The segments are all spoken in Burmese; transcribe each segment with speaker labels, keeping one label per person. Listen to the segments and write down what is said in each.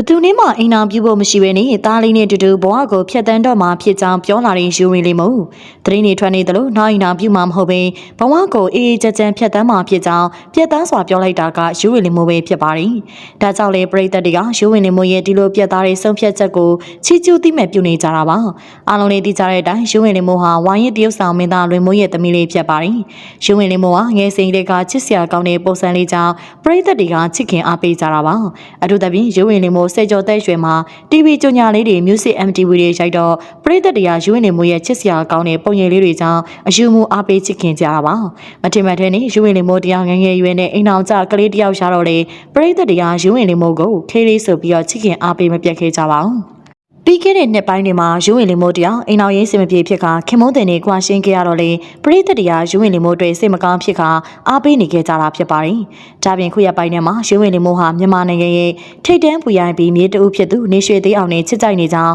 Speaker 1: ဘသူနည်းမှအိမ်အောင်ပြုဖို့မရှိဘဲနဲ့သားလေးနဲ့တူတူဘဝကိုဖျက်တမ်းတော့မှဖြစ်ကြောင်းပြောလာတဲ့ယူဝင်လေးမို့သတင်းတွေထွက်နေသလိုနောက်အိမ်အောင်ပြုမှာမဟုတ်ဘဲဘဝကိုအေးအေးချမ်းချမ်းဖျက်တမ်းမှဖြစ်ကြောင်းပြက်တန်းစွာပြောလိုက်တာကယူဝင်လေးမို့ပဲဖြစ်ပါတယ်။ဒါကြောင့်လေပရိသတ်တွေကယူဝင်လေးမို့ရဲ့ဒီလိုပြက်သားတဲ့ဆုံးဖြတ်ချက်ကိုချီးကျူးသိမဲ့ပြုနေကြတာပါ။အားလုံးလေးသိကြတဲ့အတိုင်းယူဝင်လေးမို့ဟာဝိုင်းရတရုတ်ဆောင်မင်းသားလွင်မိုးရဲ့သမီးလေးဖြစ်ပါတယ်။ယူဝင်လေးမို့ဟာငယ်စဉ်လေးကချစ်စရာကောင်းတဲ့ပုံစံလေးကြောင့်ပရိသတ်တွေကချစ်ခင်အားပေးကြတာပါ။အထူးသဖြင့်ယူဝင်လေးမို့စေကျော်တဲ့ရွှေမှာ TV ကြော်ညာလေးတွေ Music MTV တွေရိုက်တော့ပရိသတ်တွေကယူဝင်နေမှုရဲ့ချစ်စရာကောင်းတဲ့ပုံရိပ်လေးတွေကြောင့်အယူမှုအားပေးချစ်ခင်ကြတာပါမထင်မှတ်တဲ့နေ့ယူဝင်နေမှုတရားငယ်ငယ်ရွယ်နဲ့အိမ်အောင်ကြကလေးတယောက်ရှာတော့လေပရိသတ်တွေကယူဝင်နေမှုကိုထေးလေးဆိုပြီးတော့ချစ်ခင်အားပေးမပြတ်ခဲ့ကြပါဘူး ပြီးခဲ့တဲ့နှစ်ပိုင်းတွေမှာယူဝင်လီမိုတရားအိမ်အောင်ရေးစင်မပြေဖြစ်ကခင်မုန်းတင်နေကွာရှင်းခဲ့ရတော့လေပရိသတ်တရားယူဝင်လီမိုတွေစိတ်မကောင်းဖြစ်ကအားပေးနေခဲ့ကြတာဖြစ်ပါတယ်။ဒါပြင်ခုရက်ပိုင်းထဲမှာယူဝင်လီမိုဟာမြန်မာနိုင်ငံရဲ့ထိတ်တန်းပူရိုင်းပြီးမြေတူဖြစ်သူနေရွှေသေးအောင်နဲ့ချစ်ကြိုက်နေကြောင်း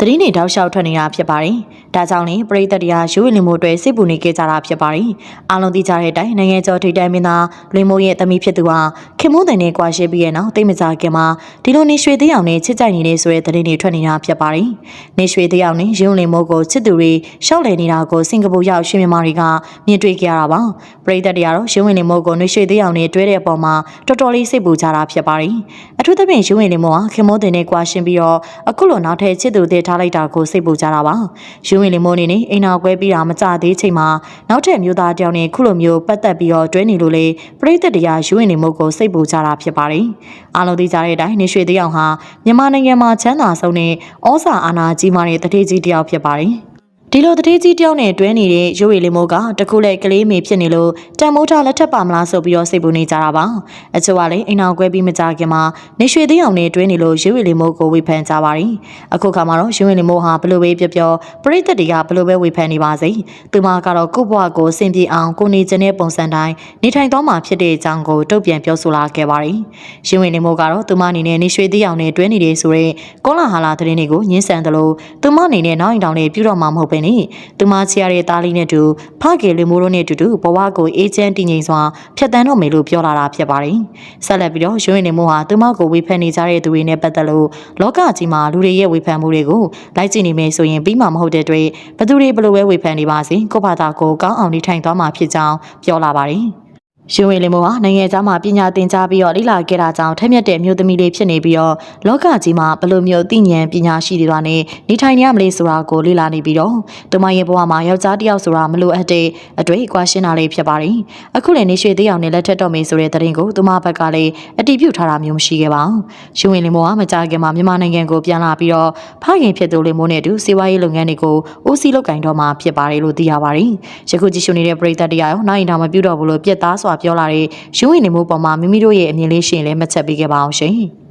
Speaker 1: သတင်းတွေတောက်လျှောက်ထွက်နေတာဖြစ်ပါတယ်။ဒါကြောင့်လည်းပရိသတ်တရားယူဝင်လီမိုတွေစိတ်ပူနေခဲ့ကြတာဖြစ်ပါတယ်။အားလုံးသိကြတဲ့အတိုင်းနိုင်ငံကျော်ထိတ်တန်းမင်းသားလွင်မိုးရဲ့သမီးဖြစ်သူဟာခင်မုန်းတင်နဲ့ကွာရှင်းပြီးရဲ့နောက်တိတ်မကြခင်မှာဒီလိုနေရွှေသေးအောင်နဲ့ချစ်ကြိုက်နေနေဆိုတဲ့သတင်းတွေထွက်နေတာဖြစ်ပါတယ်။နေရွှေသေးအောင်နဲ့ယူဝင်လီမိုကိုချစ်သူတွေရှောက်လည်နေတာကိုစင်ကာပူရောက်ရှင်မြန်မာတွေကမြင်တွေ့ကြရတာပါ။ပရိသတ်တရားတော့ယူဝင်လီမိုကိုနေရွှေသေးအောင်နဲ့တွဲတဲ့အပေါ်မှာတော်တော်လေးစိတ်ပူကြတာဖြစ်ပါတယ်။အထူးသဖြင့်ယူဝင်လီမိုဟာခင်မုန်းတင်နဲ့ကွာရှင်းပြီးတော့အခုလိုနောက်ထပ်ချစ်သူတွေထားလိုက်တာကိုစိတ်ပူကြတာပါ။ယူဝင်လီမိုအနေနဲ့အိမ်နောက်ကွဲပြီးတာမကြသေးချိန်မှာနောက်ထပ်မျိုးသားတယောက်နဲ့ခုလိုမျိုးပတ်သက်ပြီးတော့တွဲနေလို့လေပရိသတ်တရားယူဝင်လီမိုကိုစိတ်ပူကြတာဖြစ်ပါတယ်။အားလုံးသိကြတဲ့အတိုင်းနေရွှေသေးအောင်ဟာမြန်မာနိုင်ငံမှာချမ်းသာဆုံးနဲ့ဩဇာအာဏာကြီးမားတဲ့တထေးကြီးတယောက်ဖြစ်ပါတယ်။ ဒီလိုတတိကြီးတယောက်နဲ့တွဲနေတဲ့ရုပ်ရည်လေးမိုးကတခုလေကလေးမေဖြစ်နေလို့တန်မိုးထားလက်ထပ်ပါမလားဆိုပြီးတော့စိတ်ပူနေကြတာပါအချို့ကလည်းအိမ်အောင်ကွဲပြီးမကြခင်မှာနေရွှေသိအောင်နဲ့တွဲနေလို့ရုပ်ရည်လေးမိုးကိုဝေဖန်ကြပါတယ်အခုခါမှာတော့ရုပ်ရည်လေးမိုးဟာဘလို့ပဲပြောပြောပရိသတ်တွေကဘလို့ပဲဝေဖန်နေပါစေသူမကတော့ကိုယ့်ဘဝကိုစင်ပြေအောင်ကိုနေခြင်းတဲ့ပုံစံတိုင်းနေထိုင်သွားမှာဖြစ်တဲ့အကြောင်းကိုတုတ်ပြန်ပြောဆိုလာခဲ့ပါတယ်ရုပ်ရည်လေးမိုးကတော့သူမအနေနဲ့နေရွှေသိအောင်နဲ့တွဲနေတယ်ဆိုတော့ကောလာဟာလာသတင်းတွေကိုညှင်းဆန်တယ်လို့သူမအနေနဲ့နောက်ရင်တောင်နဲ့ပြုတော့မှာမဟုတ်ပဲနဲ့သူမချရတဲ့သားလေးနဲ့တူဖကေလူမိုးတို့နဲ့တူတူဘဝကိုအေးချမ်းတည်ငြိမ်စွာဖျက်ဆီးတော့မယ်လို့ပြောလာတာဖြစ်ပါတယ်။ဆက်လက်ပြီးတော့ရွှေနေမိုးဟာသူမကိုဝေဖန်နေကြတဲ့သူတွေနဲ့ပတ်သက်လို့လောကကြီးမှာလူတွေရဲ့ဝေဖန်မှုတွေကိုလိုက်ကြည့်နေမယ်ဆိုရင်ပြီးမှမဟုတ်တဲ့အတွက်ဘသူတွေဘလို့ပဲဝေဖန်နေပါစေကိုယ့်ဘာသာကိုကောင်းအောင်နေထိုင်သွားမှာဖြစ်ကြောင်းပြောလာပါတယ်။ ရှင်ဝေလင်မိုးဟာနိုင်ငံသားမှာပညာသင်ကြားပြီးတော့လေ့လာခဲ့တာကြောင့်ထက်မြက်တဲ့အမျိုးသမီးလေးဖြစ်နေပြီးတော့လောကကြီးမှာဘယ်လိုမျိုးသိဉာဏ်ပညာရှိတွေပါနဲ့နေထိုင်ရမလဲဆိုတာကိုလေ့လာနေပြီးတော့သူမရဲ့ဘဝမှာယောက်ျားတစ်ယောက်ဆိုတာမလိုအပ်တဲ့အတွေ့အကြွရှင်းတာလေးဖြစ်ပါတယ်။အခုလည်းနေရွှေသေးအောင်နဲ့လက်ထက်တော့မေးဆိုတဲ့သတင်းကိုသူမဘက်ကလည်းအတည်ပြုထားတာမျိုးမရှိခဲ့ပါဘူး။ရှင်ဝေလင်မိုးဟာမကြခင်မှာမြန်မာနိုင်ငံကိုပြန်လာပြီးတော့ဖခင်ဖြစ်သူလေးမိုးနဲ့အတူစေဝါရေးလုပ်ငန်းတွေကိုဦးစီးလုပ်ကင်တော့မှာဖြစ်ပါတယ်လို့သိရပါတယ်။ယခုကြည့်ရှုနေတဲ့ပရိသတ်တရားရောနိုင်ရင်တော့မပြုတ်တော့ဘူးလို့ပြက်သားစွာပြောလာတဲ့ရုံးရင်နေမှုပေါ်မှာမိမိတို့ရဲ့အမြင်လေးရှင်လည်းမှတ်ချက်ပေးခဲ့ပါအောင်ရှင်။